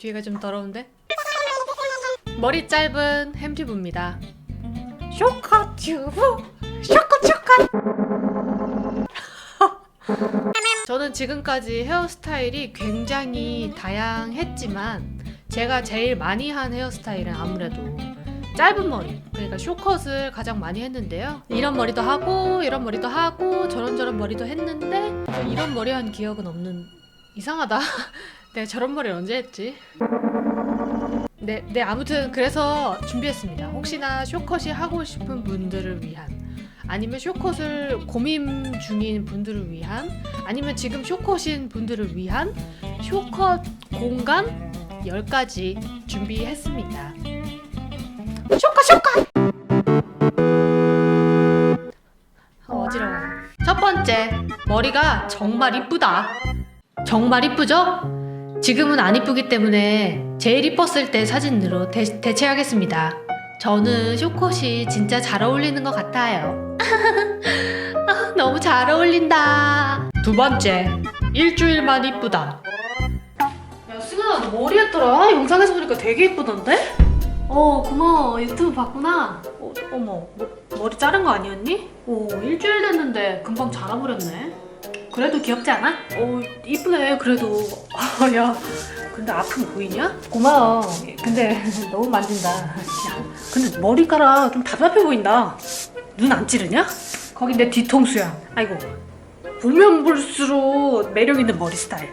뒤가 좀 더러운데? 머리 짧은 햄튜브입니다. 쇼커 튜브, 쇼커 쇼커. 저는 지금까지 헤어스타일이 굉장히 다양했지만 제가 제일 많이 한 헤어스타일은 아무래도 짧은 머리 그러니까 쇼컷을 가장 많이 했는데요 이런 머리도 하고 이런 머리도 하고 저런저런 머리도 했는데 이런 머리 한 기억은 없는 이상하다 내가 저런 머리 언제 했지 네, 네 아무튼 그래서 준비했습니다 혹시나 쇼컷이 하고 싶은 분들을 위한 아니면 쇼컷을 고민 중인 분들을 위한 아니면 지금 쇼컷인 분들을 위한 쇼컷 공간 10가지 준비했습니다. 쇼컷 쇼컷! 아, 어지러워요. 첫 번째, 머리가 정말 이쁘다. 정말 이쁘죠? 지금은 안 이쁘기 때문에 제일 이뻤을 때 사진으로 대, 대체하겠습니다. 저는 쇼컷이 진짜 잘 어울리는 것 같아요. 아, 너무 잘 어울린다. 두 번째, 일주일만 이쁘다. 야, 승아, 너 머리 했더라? 영상에서 보니까 되게 이쁘던데? 어, 고마워. 유튜브 봤구나. 어, 어머, 뭐, 머리 자른 거 아니었니? 오, 일주일 됐는데 금방 자라버렸네. 그래도 귀엽지 않아? 어, 이쁘네, 그래도. 아, 야, 근데 아픔 보이냐? 고마워. 근데 너무 만진다. 야, 근데 머리카락 좀 답답해 보인다. 눈 안 찌르냐? 거기 내 뒤통수야. 아이고. 보면 볼수록 매력 있는 머리 스타일.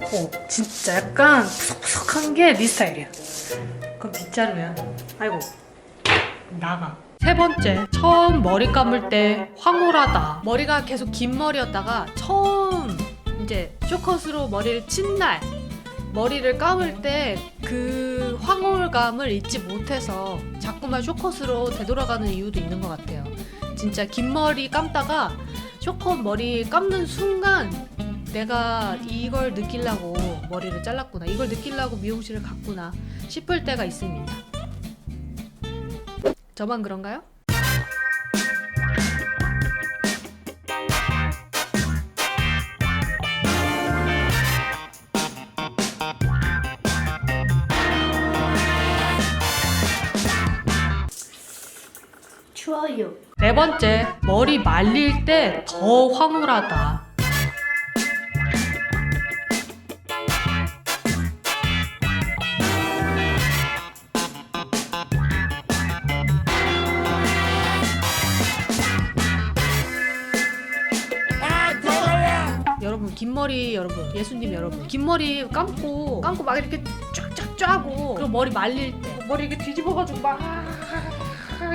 어, 진짜 약간 푸석푸석한 게 네 스타일이야. 그럼 빗자루야. 아이고. 나가. 세 번째, 처음 머리 감을 때 황홀하다. 머리가 계속 긴 머리였다가 처음 이제 쇼컷으로 머리를 친 날 머리를 감을 때 그 황홀감을 잊지 못해서 자꾸만 쇼컷으로 되돌아가는 이유도 있는 것 같아요. 진짜 긴 머리 감다가 쇼컷 머리 감는 순간 내가 이걸 느끼려고 머리를 잘랐구나. 이걸 느끼려고 미용실을 갔구나 싶을 때가 있습니다. 저만 그런가요? 추워요. 네 번째, 머리 말릴 때 더 황홀하다. 긴 머리 여러분 예수님 여러분. 긴 머리 감고 감고 막 이렇게 쫙쫙 짜고. 그리고 머리 말릴 때. 머리 이렇게 뒤집어가지고 막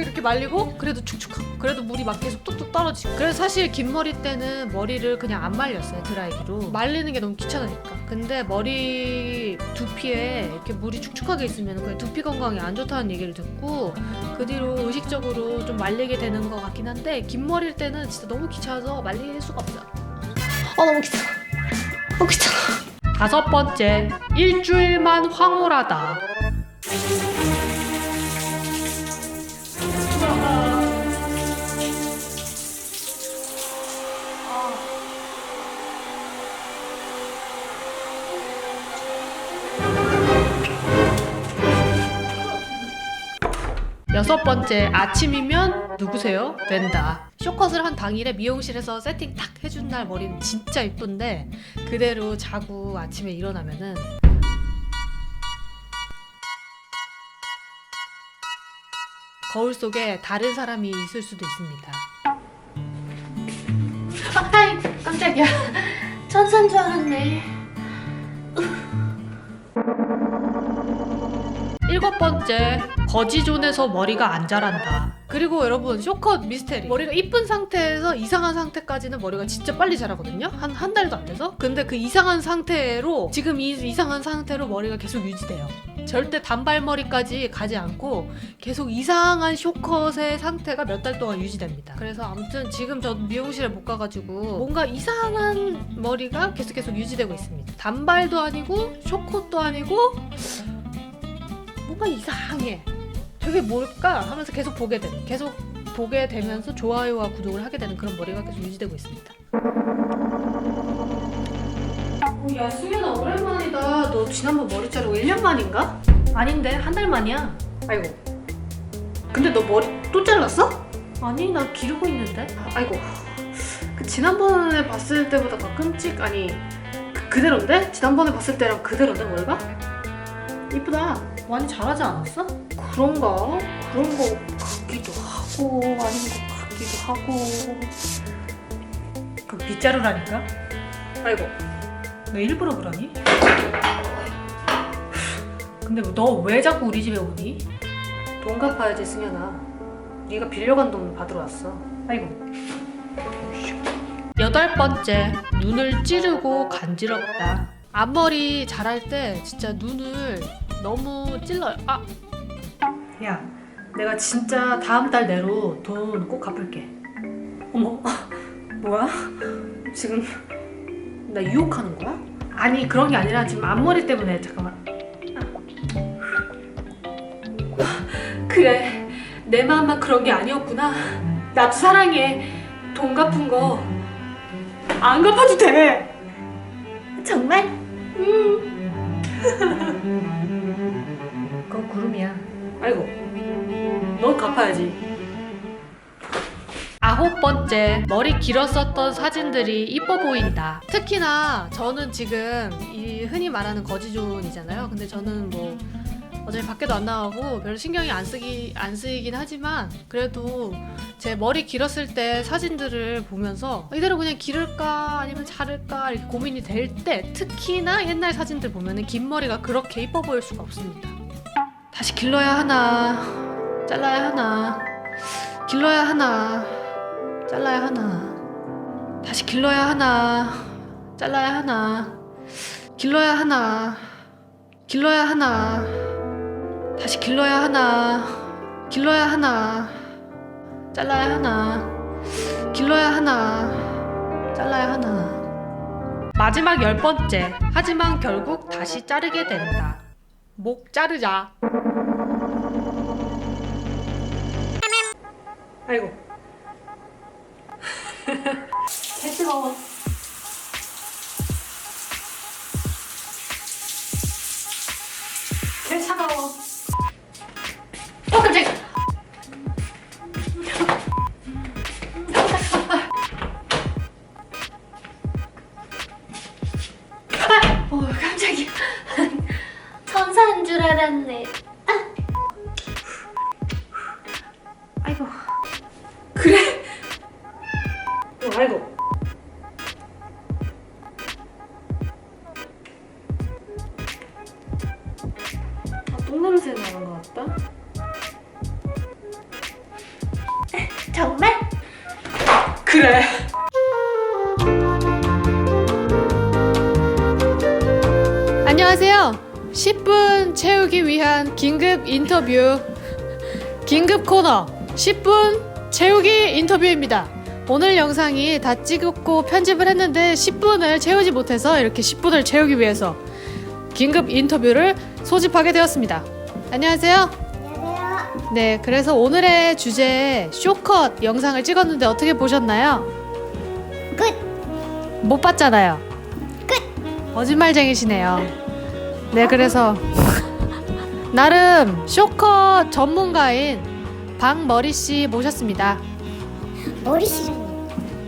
이렇게 말리고 그래도 축축하고 그래도 물이 막 계속 뚝뚝 떨어지고. 그래서 사실 긴 머리 때는 머리를 그냥 안 말렸어요 드라이기로. 말리는 게 너무 귀찮으니까. 근데 머리 두피에 이렇게 물이 축축하게 있으면 그냥 두피 건강에 안 좋다는 얘기를 듣고 그 뒤로 의식적으로 좀 말리게 되는 것 같긴 한데 긴 머리일 때는 진짜 너무 귀찮아서 말릴 수가 없어요. 어 너무 귀찮아. 어 귀찮아. 다섯 번째 일주일만 황홀하다 여섯 번째 아침이면 누구세요? 된다. 쇼컷을 한 당일에 미용실에서 세팅 딱 해준 날 머리는 진짜 이쁜데 그대로 자고 아침에 일어나면은 거울 속에 다른 사람이 있을 수도 있습니다. 아이 깜짝이야. 천사인 줄 알았네. 일곱 번째 거지존에서 머리가 안 자란다. 그리고 여러분 쇼컷 미스테리. 머리가 이쁜 상태에서 이상한 상태까지는 머리가 진짜 빨리 자라거든요? 한 한 달도 안 돼서? 근데 그 이상한 상태로 지금 이 이상한 상태로 머리가 계속 유지돼요. 절대 단발머리까지 가지 않고 계속 이상한 쇼컷의 상태가 몇 달 동안 유지됩니다. 그래서 아무튼 지금 저 미용실에 못 가가지고 뭔가 이상한 머리가 계속 계속 유지되고 있습니다. 단발도 아니고 쇼컷도 아니고 뭔가 이상해. 되게 뭘까 하면서 계속 보게 되는, 계속 보게 되면서 좋아요와 구독을 하게 되는 그런 머리가 계속 유지되고 있습니다. 어, 야 수연아 오랜만이다. 너 지난번 머리 자르고 1년 만인가? 아닌데 한 달 만이야. 아이고. 근데 너 머리 또 잘랐어? 아니 나 기르고 있는데. 아이고. 그 지난번에 봤을 때보다 더 끔찍 아니 그, 그대로인데? 지난번에 봤을 때랑 그대로인데 머리가? 이쁘다. 많이 자라지 않았어? 그런가? 그런 거 같기도 하고 아닌 것 같기도 하고. 그 빗자루라니까? 아이고. 너 일부러 그러니? 근데 너 왜 자꾸 우리 집에 오니? 돈 갚아야지 승현아 네가 빌려간 돈 받으러 왔어 아이고 여덟 번째 눈을 찌르고 간지럽다 앞머리 자랄 때 진짜 눈을 너무 찔러요 아 야 내가 진짜 다음 달 내로 돈 꼭 갚을게. 어머 뭐야? 지금 나 유혹하는 거야? 아니 그런 게 아니라 지금 앞머리 때문에 잠깐만. 아, 그래 내 마음만 그런 게 아니었구나. 나도 사랑해. 돈 갚은 거 안 갚아도 돼. 정말? 그건 구름이야 아이고 넌 갚아야지. 아홉 번째 머리 길었었던 사진들이 이뻐 보인다. 특히나 저는 지금 이 흔히 말하는 거지존이잖아요. 근데 저는 뭐 어차피 밖에도 안 나가고 별로 신경이 안 쓰기 안 쓰이긴 하지만 그래도 제 머리 길었을 때 사진들을 보면서 이대로 그냥 기를까 아니면 자를까 이렇게 고민이 될 때 특히나 옛날 사진들 보면은 긴 머리가 그렇게 이뻐 보일 수가 없습니다. 다시 길러야 하나 잘라야 하나 길러야 하나 잘라야 하나. 다시 길러야 하나 잘라야 하나 길러야 하나 길러야 하나. 다시 길러야 하나 길러야 하나 잘라야 하나 길러야 하나 잘라야 하나. 마지막 열 번째. 하지만 결국 다시 자르게 된다. 목 자르자 아이고. 개 뜨거워 개 차가워 천사인 줄 알았네. 아이고 어, 아이고. 아, 똥냄새 나는 것 같다? 정말? 그래. 안녕하세요. 10분 채우기 위한 긴급 인터뷰. 긴급 코너. 10분 채우기 인터뷰입니다 오늘 영상이 다 찍었고 편집을 했는데 10분을 채우지 못해서 이렇게 10분을 채우기 위해서 긴급 인터뷰를 소집하게 되었습니다 안녕하세요 안녕하세요. 네, 그래서 오늘의 주제 쇼컷 영상을 찍었는데 어떻게 보셨나요? 끝. 못 봤잖아요. 끝. 거짓말쟁이시네요. 네, 그래서 나름 쇼컷 전문가인 박머리 씨 모셨습니다. 머리 싫은.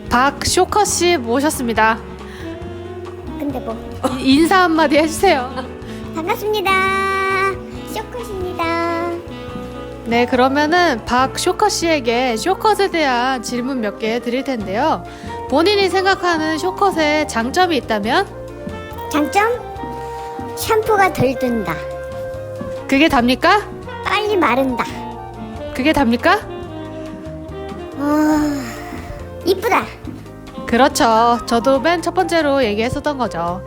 박 쇼컷 씨 모셨습니다. 근데 뭐 이- 인사 한마디 해주세요. 반갑습니다. 쇼컷입니다. 네, 그러면은 박 쇼컷 씨에게 쇼컷에 대한 질문 몇 개 드릴 텐데요. 본인이 생각하는 쇼컷의 장점이 있다면 장점? 샴푸가 덜 든다. 그게 답니까? 빨리 마른다. 그게 답니까? 어... 이쁘다. 그렇죠. 저도 맨 첫 번째로 얘기했었던 거죠.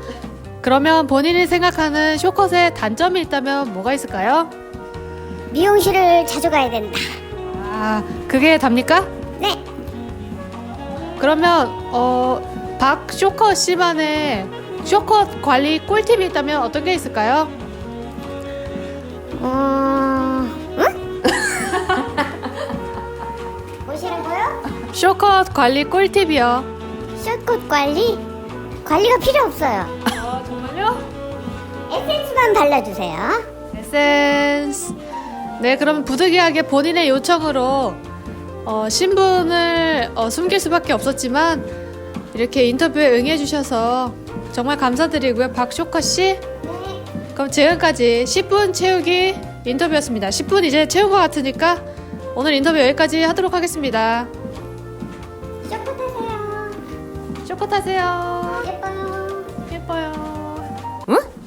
그러면 본인이 생각하는 쇼컷의 단점이 있다면 뭐가 있을까요? 미용실을 자주 가야 된다. 아, 그게 답니까? 네. 그러면 어, 박 쇼컷 씨만의 쇼컷 관리 꿀팁이 있다면 어떤 게 있을까요? 어... 쇼컷 관리 꿀팁이요. 쇼컷 관리? 관리가 필요 없어요. 어, 발라주세요. 에센스. 네, 그럼 부득이하게 본인의 요청으로 어, 신분을 어, 숨길 수밖에 없었지만 이렇게 인터뷰에 응해주셔서 정말 감사드리고요, 박쇼커 씨. 그럼 지금까지 10분 채우기 인터뷰였습니다. 10분 이제 채운 것 같으니까 오늘 인터뷰 여기까지 하도록 하겠습니다. 타세요. 예뻐요. 예뻐요.